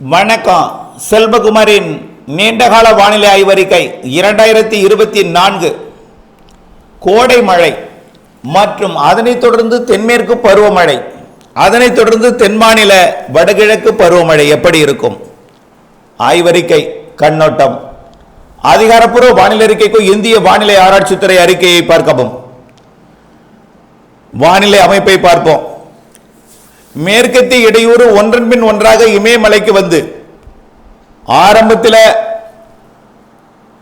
வணக்கம். செல்வகுமாரின் நீண்டகால வானிலை ஆய்வறிக்கை இரண்டாயிரத்தி இருபத்தி நான்கு. கோடை மழை மற்றும் அதனைத் தொடர்ந்து தென்மேற்கு பருவமழை அதனைத் தொடர்ந்து தென் மாநில வடகிழக்கு பருவமழை எப்படி இருக்கும்? ஆய்வறிக்கை கண்ணோட்டம். அதிகாரப்பூர்வ வானிலை அறிக்கைக்கும் இந்திய வானிலை ஆராய்ச்சித்துறை அறிக்கையை பார்க்கவும். வானிலை அமைப்பை பார்ப்போம். மேற்கத்திய இடையூறு ஒன்றன் பின் ஒன்றாக இமயமலைக்கு வந்து ஆரம்பத்தில்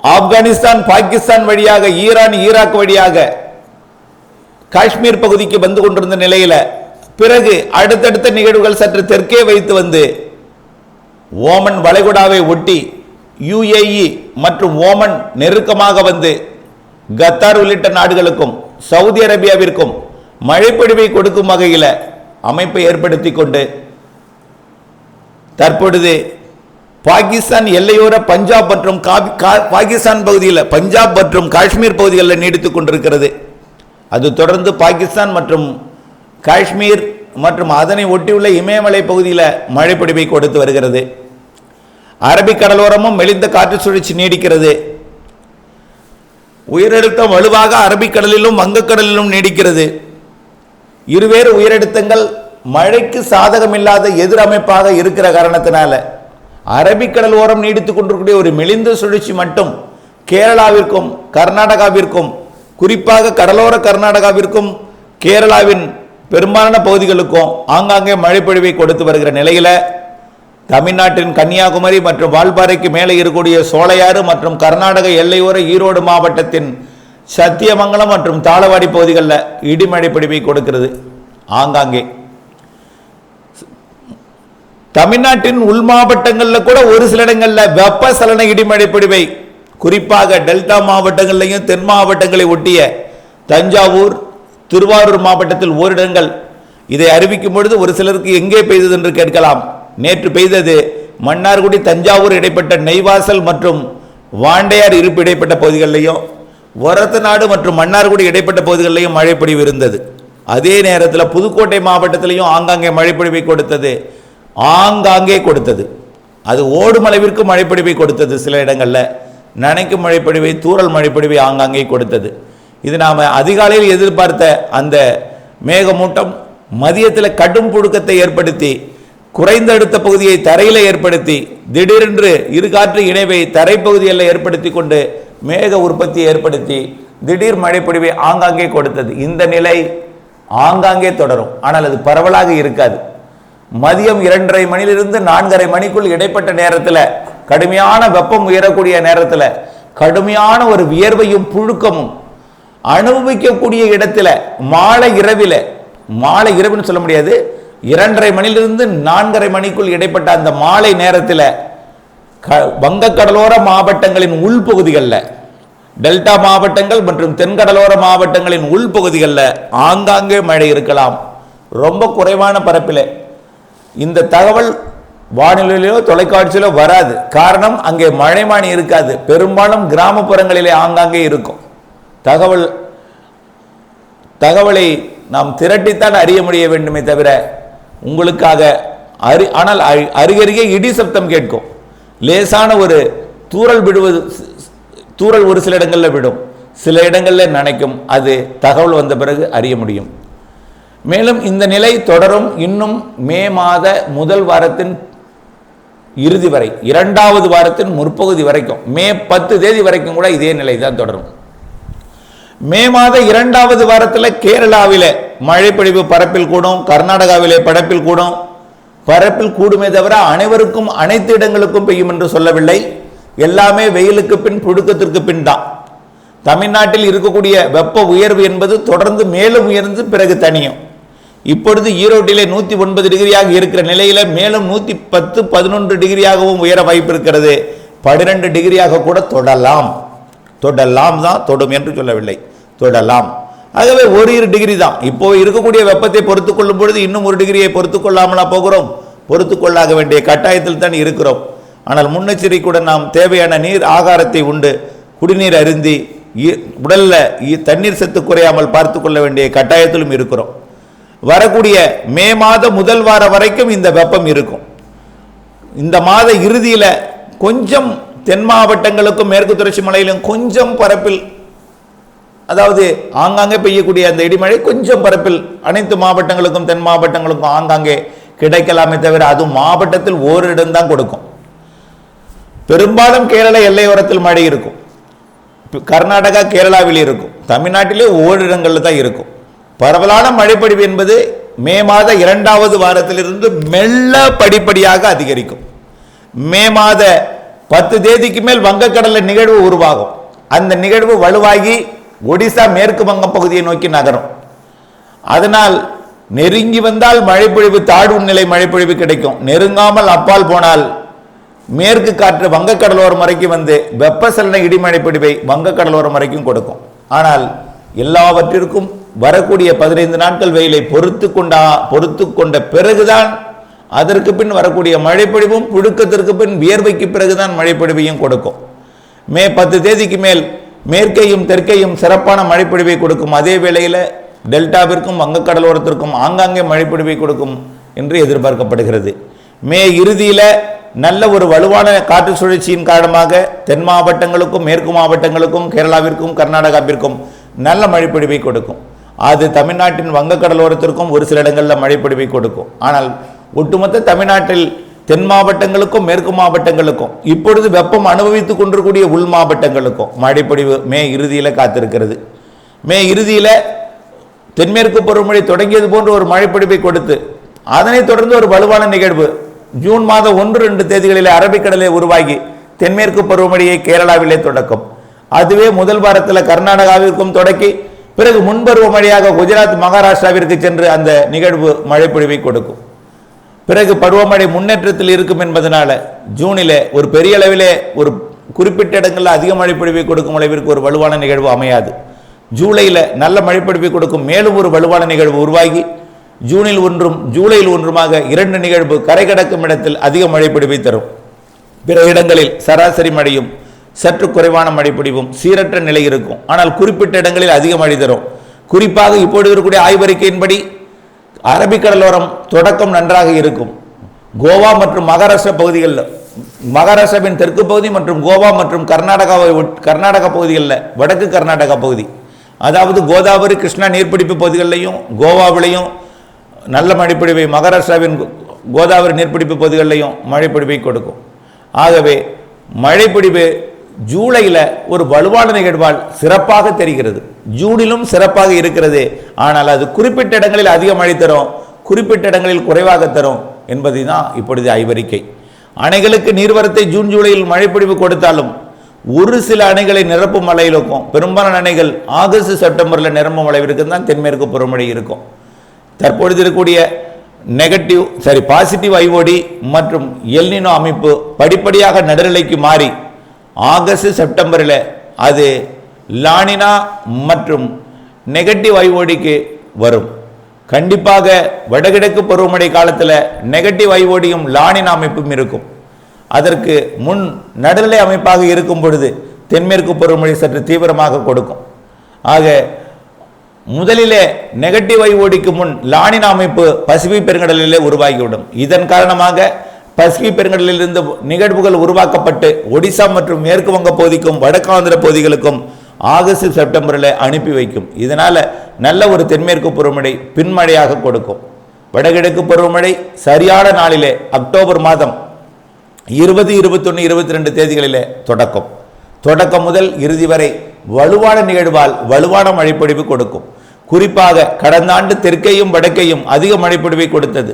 ஆப்கானிஸ்தான் பாகிஸ்தான் வழியாக ஈரான் ஈராக் வழியாக காஷ்மீர் பகுதிக்கு வந்து கொண்டிருந்த நிலையில் பிறகு அடுத்தடுத்த நிகழ்வுகள் சற்று தெற்கே வைத்து வந்து ஓமன் வளைகுடாவை ஒட்டி யுஏஇ மற்றும் ஓமன் நெருக்கமாக வந்து கத்தார் உள்ளிட்ட நாடுகளுக்கும் சவுதி அரேபியாவிற்கும் மழைப்பொழிவை கொடுக்கும் வகையில் அமைப்பை ஏற்படுத்தி கொண்டு தற்பொழுது பாகிஸ்தான் எல்லையோர பஞ்சாப் மற்றும் கா- பாகிஸ்தான் பகுதியில் பஞ்சாப் மற்றும் காஷ்மீர் பகுதிகளில் நீடித்துக் கொண்டிருக்கிறது. அது தொடர்ந்து பாகிஸ்தான் மற்றும் காஷ்மீர் மற்றும் அதனை ஒட்டியுள்ள இமயமலை பகுதியில் மழைப்பொழிவை கொடுத்து வருகிறது. அரபிக் கடலோரமும் மெலிந்த காற்று சுழற்சி நீடிக்கிறது. உயரழுத்தம் வலுவாக அரபிக்கடலிலும் வங்கக்கடலிலும் நீடிக்கிறது. இருவேறு உயரழுத்தங்கள் மழைக்கு சாதகமில்லாத எதிரமைப்பாக இருக்கிற காரணத்தினால அரபிக்கடல் ஓரம் நீடித்துக் கொண்டிருக்கக்கூடிய ஒரு மெலிந்த சுழற்சி மட்டும் கேரளாவிற்கும் கர்நாடகாவிற்கும் குறிப்பாக கடலோர கர்நாடகாவிற்கும் கேரளாவின் பெரும்பாலான பகுதிகளுக்கும் ஆங்காங்கே மழைப்பொழிவை கொடுத்து வருகிற நிலையில் தமிழ்நாட்டின் கன்னியாகுமரி மற்றும் வால்பாறைக்கு மேலே இருக்கக்கூடிய சோழையாறு மற்றும் கர்நாடக எல்லையோர ஈரோடு மாவட்டத்தின் சத்தியமங்கலம் மற்றும் தாளவாடி பகுதிகளில் இடிமழை பொழிவை கொடுக்கிறது. ஆங்காங்கே. தமிழ்நாட்டின் உள் மாவட்டங்களில் கூட ஒரு சில இடங்களில் வெப்பசலன இடிமழை பிடிவை குறிப்பாக டெல்டா மாவட்டங்கள்லையும் தென் மாவட்டங்களை ஒட்டிய தஞ்சாவூர் திருவாரூர் மாவட்டத்தில் ஓரிடங்கள் இதை அறிவிக்கும் பொழுது ஒரு சிலருக்கு எங்கே பெய்தது என்று கேட்கலாம். நேற்று பெய்தது மன்னார்குடி தஞ்சாவூர் இடைப்பட்ட நெய்வாசல் மற்றும் வாண்டையார் இருப்பு இடைப்பட்ட பகுதிகளிலையும் நாடு மற்றும் மன்னார்குடி இடைப்பட்ட பகுதிகளிலையும் மழைப்பொழிவு இருந்தது. அதே நேரத்தில் புதுக்கோட்டை மாவட்டத்திலையும் ஆங்காங்கே மழைப்பொழிவை கொடுத்தது. ஆங்காங்கே கொடுத்தது. அது ஓடும் அளவிற்கு மழைப்பொழிவை கொடுத்தது சில இடங்களில். நனைக்கும் மழைப்பொழிவை தூறல் மழைப்பொழிவை ஆங்காங்கே கொடுத்தது. இது நாம் அதிகாலையில் எதிர்பார்த்த அந்த மேகமூட்டம் மதியத்தில் கடும் புழுக்கத்தை ஏற்படுத்தி குறைந்த அடுத்த பகுதியை தரையில் ஏற்படுத்தி திடீரென்று இருகாற்று இணைவை தரைப்பகுதியில் ஏற்படுத்தி கொண்டு மேக உற்பத்தியை ஏற்படுத்தி திடீர் மழைப்பொழிவை ஆங்காங்கே கொடுத்தது. இந்த நிலை ஆங்காங்கே தொடரும். ஆனால் அது பரவலாக இருக்காது. மதியம் இரண்டரை மணியிலிருந்து நான்கரை மணிக்குள் இடைப்பட்ட நேரத்தில் கடுமையான வெப்பம் உயரக்கூடிய நேரத்தில் கடுமையான ஒரு வியர்வையும் புழுக்கமும் அனுபவிக்கக்கூடிய இடத்துல மாலை இரவில் மாலை இரவுன்னு சொல்ல முடியாது இரண்டரை மணியிலிருந்து நான்கரை மணிக்குள் இடைப்பட்ட அந்த மாலை நேரத்தில் க வங்கக்கடலோர மாவட்டங்களின் உள்பகுதிகளில் டெல்டா மாவட்டங்கள் மற்றும் தென்கடலோர மாவட்டங்களின் உள்பகுதிகளில் ஆங்காங்கே மழை இருக்கலாம். ரொம்ப குறைவான பரப்பில். இந்த தகவல் வானிலையிலோ தொலைக்காட்சியிலோ வராது. காரணம் அங்கே மழைமானி இருக்காது. பெரும்பாலும் கிராமப்புறங்களிலே ஆங்காங்கே இருக்கும். தகவல் தகவலை நாம் திரட்டித்தான் அறிய முடிய வேண்டுமே தவிர உங்களுக்காக அரு ஆனால் அருகருகே இடி சப்தம் கேட்கும். லேசான ஒரு தூறல் விடுவது தூறல் ஒரு சில இடங்களில் விடும். சில இடங்களில் நனைக்கும். அது தகவல் வந்த பிறகு அறிய முடியும். மேலும் இந்த நிலை தொடரும் இன்னும் மே மாத முதல் வாரத்தின் இறுதி வரை இரண்டாவது வாரத்தின் முற்பகுதி வரைக்கும். மே பத்து தேதி வரைக்கும் கூட இதே நிலை தான் தொடரும். மே மாத இரண்டாவது வாரத்தில் கேரளாவில் மழைப்பொழிவு பரப்பில் கூடும் கர்நாடகாவிலே பரப்பில் கூடும். பரப்பில் கூடுமே தவிர அனைவருக்கும் அனைத்து இடங்களுக்கும் பெய்யும் என்று சொல்லவில்லை. எல்லாமே வெயிலுக்கு பின் புழுக்கத்திற்கு பின் தான். தமிழ்நாட்டில் இருக்கக்கூடிய வெப்ப உயர்வு என்பது தொடர்ந்து மேலும் உயர்ந்து பிறகு தனியும். இப்பொழுது ஈரோட்டிலே நூற்றி ஒன்பது டிகிரியாக இருக்கிற நிலையில் மேலும் நூற்றி பத்து பதினொன்று டிகிரியாகவும் உயர வாய்ப்பு இருக்கிறது. பன்னிரெண்டு டிகிரியாக கூட தொடலாம். தொடலாம் தான் தொடும் என்று சொல்லவில்லை. தொடலாம். ஆகவே ஒரு இரு டிகிரி தான். இப்போ இருக்கக்கூடிய வெப்பத்தை பொறுத்து கொள்ளும் பொழுது இன்னும் ஒரு டிகிரியை பொறுத்து கொள்ளாமலா போகிறோம்? பொறுத்து கொள்ளாக வேண்டிய கட்டாயத்தில் தான் இருக்கிறோம். ஆனால் முன்னெச்சரிக்கையுடன் நாம் தேவையான நீர் ஆகாரத்தை உண்டு. குடிநீர் அருந்தி இ- தண்ணீர் சத்து குறையாமல் பார்த்து கொள்ள வேண்டிய கட்டாயத்திலும் இருக்கிறோம். வரக்கூடிய மே மாத முதல் வாரம் வரைக்கும் இந்த வெப்பம் இருக்கும். இந்த மாத இறுதியில் கொஞ்சம் தென் மாவட்டங்களுக்கும் மேற்கு தொடர்ச்சி மலையிலும் கொஞ்சம் பரப்பில் அதாவது ஆங்காங்கே பெய்யக்கூடிய அந்த இடிமழை கொஞ்சம் பரப்பில் அனைத்து மாவட்டங்களுக்கும் தென் மாவட்டங்களுக்கும் ஆங்காங்கே கிடைக்கலாமே தவிர அது மாவட்டத்தில் ஓரிடம் தான் கொடுக்கும். பெரும்பாலும் கேரள எல்லையோரத்தில் மழை இருக்கும். கர்நாடகா கேரளாவில் இருக்கும். தமிழ்நாட்டிலே ஓரிடங்களில் தான் இருக்கும். பரவலான மழைப்பொழிவு என்பது மே மாத இரண்டாவது வாரத்திலிருந்து மெல்ல படிப்படியாக அதிகரிக்கும். மே மாத பத்து தேதிக்கு மேல் வங்கக்கடலில் நிகழ்வு உருவாகும். அந்த நிகழ்வு வலுவாகி ஒடிசா மேற்கு வங்க பகுதியை நோக்கி நகரும். அதனால் நெருங்கி வந்தால் மழைப்பொழிவு தாழ்வு நிலை மழைப்பொழிவு கிடைக்கும். நெருங்காமல் அப்பால் போனால் மேற்கு காற்று வங்கக்கடலோரம் வரைக்கும் வந்து வெப்பசலன இடிமழை பிடிவை வங்கக்கடலோரம் வரைக்கும் கொடுக்கும். ஆனால் எல்லாவற்றிற்கும் வரக்கூடிய பதினைந்து நாட்கள் வெயிலை பொறுத்து கொண்டா பொறுத்து கொண்ட பிறகுதான் அதற்கு பின் வரக்கூடிய மழைப்பொழிவும் புழுக்கத்திற்கு பின் வியர்வைக்கு பிறகுதான் மழைப்பொழிவையும் கொடுக்கும். மே பத்து தேதிக்கு மேல் மேற்கையும் தெற்கையும் சிறப்பான மழைப்பொழிவை கொடுக்கும். அதே வேளையில் டெல்டாவிற்கும் வங்கக்கடலோரத்திற்கும் ஆங்காங்கே மழைப்பொழிவை கொடுக்கும் என்று எதிர்பார்க்கப்படுகிறது. மே இறுதியில் நல்ல ஒரு வலுவான காற்று சுழற்சியின் காரணமாக தென் மாவட்டங்களுக்கும் மேற்கு மாவட்டங்களுக்கும் கேரளாவிற்கும் கர்நாடகாவிற்கும் நல்ல மழைப்பொழிவை கொடுக்கும். அது தமிழ்நாட்டின் வங்கக்கடலோரத்திற்கும் ஒரு சில இடங்களில் மழைப்பொழிவை கொடுக்கும். ஆனால் ஒட்டுமொத்த தமிழ்நாட்டில் தென் மாவட்டங்களுக்கும் மேற்கு மாவட்டங்களுக்கும் இப்பொழுது வெப்பம் அனுபவித்துக் கொண்டிருக்கூடிய உள் மாவட்டங்களுக்கும் மழைப்பொழிவு மே இறுதியில் காத்திருக்கிறது. மே இறுதியில் தென்மேற்கு பருவமழை தொடங்கியது போன்ற ஒரு மழைப்பொழிவை கொடுத்து அதனைத் தொடர்ந்து ஒரு வலுவான நிகழ்வு ஜூன் மாதம் ஒன்று ரெண்டு தேதிகளில் அரபிக்கடலே உருவாகி தென்மேற்கு பருவமழையை கேரளாவிலே தொடக்கும். அதுவே முதல் வாரத்தில் கர்நாடகாவிற்கும் தொடக்கி பிறகு முன்பருவ மழையாக குஜராத் மகாராஷ்டிராவிற்கு சென்று அந்த நிகழ்வு மழைப்பொழிவை கொடுக்கும். பிறகு பருவமழை முன்னேற்றத்தில் இருக்கும் என்பதனால ஜூனிலே ஒரு பெரிய அளவிலே ஒரு குறிப்பிட்ட இடங்களில் அதிக மழைப்பொழிவை கொடுக்கும் அளவிற்கு ஒரு வலுவான நிகழ்வு அமையாது. ஜூலையில் நல்ல மழைப்பொழிவை கொடுக்கும் மேலும் ஒரு வலுவான நிகழ்வு உருவாகி ஜூனில் ஒன்றும் ஜூலையில் ஒன்றுமாக இரண்டு நிகழ்வு கரை கடக்கும் இடத்தில் அதிக மழை பிடிப்பை தரும். பிற இடங்களில் சராசரி மழையும் சற்று குறைவான மழைப்பிடிவும் சீரற்ற நிலை இருக்கும். ஆனால் குறிப்பிட்ட இடங்களில் அதிக மழை தரும். குறிப்பாக இப்பொழுது இருக்கக்கூடிய ஆய்வறிக்கையின்படி அரபிக்கடலோரம் தொடக்கம் நன்றாக இருக்கும். கோவா மற்றும் மகாராஷ்டிரா பகுதிகளில் மகாராஷ்டிராவின் தெற்கு பகுதி மற்றும் கோவா மற்றும் கர்நாடகாவை கர்நாடகா பகுதிகளில் வடக்கு கர்நாடகா பகுதி. அதாவது கோதாவரி கிருஷ்ணா நீர்பிடிப்பு பகுதிகளிலையும் கோவாவிலையும் நல்ல மழைப்பொழிவை மகாராஷ்டிராவின் கோ- கோதாவரி நீர்பிடிப்பு பகுதிகளிலையும் மழைப்பொழிவை கொடுக்கும். ஆகவே மழைப்பொழிவு ஜூலையில் ஒரு வலுவான நிகழ்வால் சிறப்பாக தெரிகிறது. ஜூனிலும் சிறப்பாக இருக்கிறது. ஆனால் அது குறிப்பிட்ட இடங்களில் அதிக மழை தரும் குறிப்பிட்ட இடங்களில் குறைவாக தரும் என்பது தான் இப்பொழுது ஐவறிக்கை. அணைகளுக்கு நீர்வரத்தை ஜூன் ஜூலையில் மழைப்பொழிவு கொடுத்தாலும் ஒரு சில அணைகளை நிரப்பும் அளவில் இருக்கும் பெரும்பாலான அணைகள் ஆகஸ்ட் செப்டம்பரில் நிரம்பும் அளவிற்கு தான் தென்மேற்கு பருவமழை இருக்கும். தற்பொழுது இருக்கக்கூடிய நெகட்டிவ் சரி பாசிட்டிவ் ஐஓடி மற்றும் எல்னினோ அமைப்பு படிப்படியாக நடுநிலைக்கு மாறி ஆகஸ்ட் செப்டம்பரில் அது லானினா மற்றும் நெகட்டிவ் ஐஓடிக்கு வரும். கண்டிப்பாக வடகிழக்கு பருவமழை காலத்தில் நெகட்டிவ் ஐஓடியும் லானின் அமைப்பும் இருக்கும். அதற்கு முன் நடுநிலை அமைப்பாக இருக்கும் பொழுது தென்மேற்கு பருவமழை சற்று தீவிரமாக கொடுக்கும். ஆக முதலிலே நெகட்டிவ் ஐஓடிக்கு முன் லானின் அமைப்பு பசிபிக் பெருங்கடலிலே உருவாகிவிடும். இதன் காரணமாக பசிபிக் பெருங்கடலிலிருந்து நிகழ்வுகள் உருவாக்கப்பட்டு ஒடிசா மற்றும் மேற்கு வங்க பகுதிக்கும் வடக்காந்திர பகுதிகளுக்கும் ஆகஸ்ட் செப்டம்பரில் அனுப்பி வைக்கும். இதனால் நல்ல ஒரு தென்மேற்கு பருவமழை பின்மழையாக கொடுக்கும். வடகிழக்கு பருவமழை சரியான நாளிலே அக்டோபர் மாதம் இருபது இருபத்தொன்று இருபத்தி ரெண்டு தேதிகளிலே தொடக்கம். தொடக்கம் முதல் இறுதி வரை வலுவான நிகழ்வால் வலுவான மழைப்பொழிவு கொடுக்கும். குறிப்பாக கடந்த ஆண்டு தெற்கையும் வடக்கையும் அதிக மழைப்பொழிவை கொடுத்தது.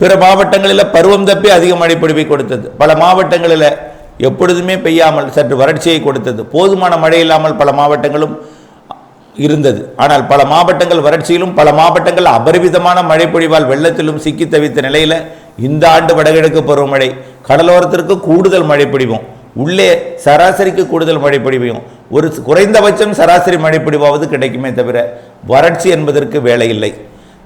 பிற மாவட்டங்களில் பருவம் தப்பி அதிக மழைப்பொழிவை கொடுத்தது. பல மாவட்டங்களில் எப்பொழுதுமே பெய்யாமல் சற்று வறட்சியை கொடுத்தது. போதுமான மழை இல்லாமல் பல மாவட்டங்களும் இருந்தது. ஆனால் பல மாவட்டங்கள் வறட்சியிலும் பல மாவட்டங்கள் அபரிவிதமான மழைப்பொழிவால் வெள்ளத்திலும் சிக்கி தவித்த நிலையில் இந்த ஆண்டு வடகிழக்கு பருவமழை கடலோரத்திற்கு கூடுதல் மழை பொழிவும் உள்ளே சராசரிக்கு கூடுதல் மழை பொழிவையும் ஒரு குறைந்தபட்சம் சராசரி மழை கிடைக்குமே தவிர வறட்சி என்பதற்கு வேலை இல்லை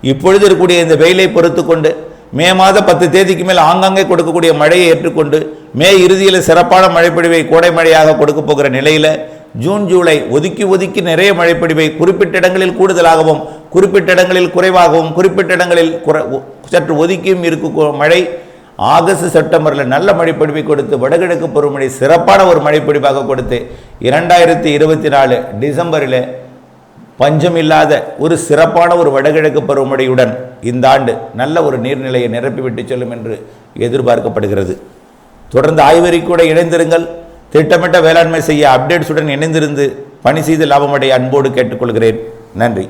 இப்பொழுது இருக்கக்கூடிய இந்த வெயிலை பொறுத்து கொண்டு மே மாத பத்து தேதிக்கு மேல் ஆங்காங்கே கொடுக்கக்கூடிய மழையை ஏற்றுக்கொண்டு மே இறுதியில் சிறப்பான மழைப்பொழிவை கோடை மழையாக கொடுக்க போகிற நிலையில் ஜூன் ஜூலை ஒதுக்கி ஒதுக்கி நிறைய மழைப்பொழிவை குறிப்பிட்ட இடங்களில் கூடுதலாகவும் குறிப்பிட்ட இடங்களில் குறைவாகவும் குறிப்பிட்ட இடங்களில் குறை சற்று ஒதுக்கியும் இருக்கும் மழை ஆகஸ்ட் செப்டம்பரில் நல்ல மழைப்பொழிவை கொடுத்து வடகிழக்கு பருவமழை சிறப்பான ஒரு மழைப்பொழிவாக கொடுத்து இரண்டாயிரத்தி இருபத்தி நாலு டிசம்பரில் பஞ்சம் இல்லாத ஒரு சிறப்பான ஒரு வடகிழக்கு பருவமழையுடன் இந்த ஆண்டு நல்ல ஒரு நீர்நிலையை நிரப்பிவிட்டு செல்லும் என்று எதிர்பார்க்கப்படுகிறது. தொடர்ந்து ஆய்வறிக்கூட இணைந்திருங்கள். திட்டமிட்ட வேளாண்மை செய்ய அப்டேட்ஸுடன் இணைந்திருந்து பணி செய்து லாபமடைய அன்போடு கேட்டுக்கொள்கிறேன். நன்றி.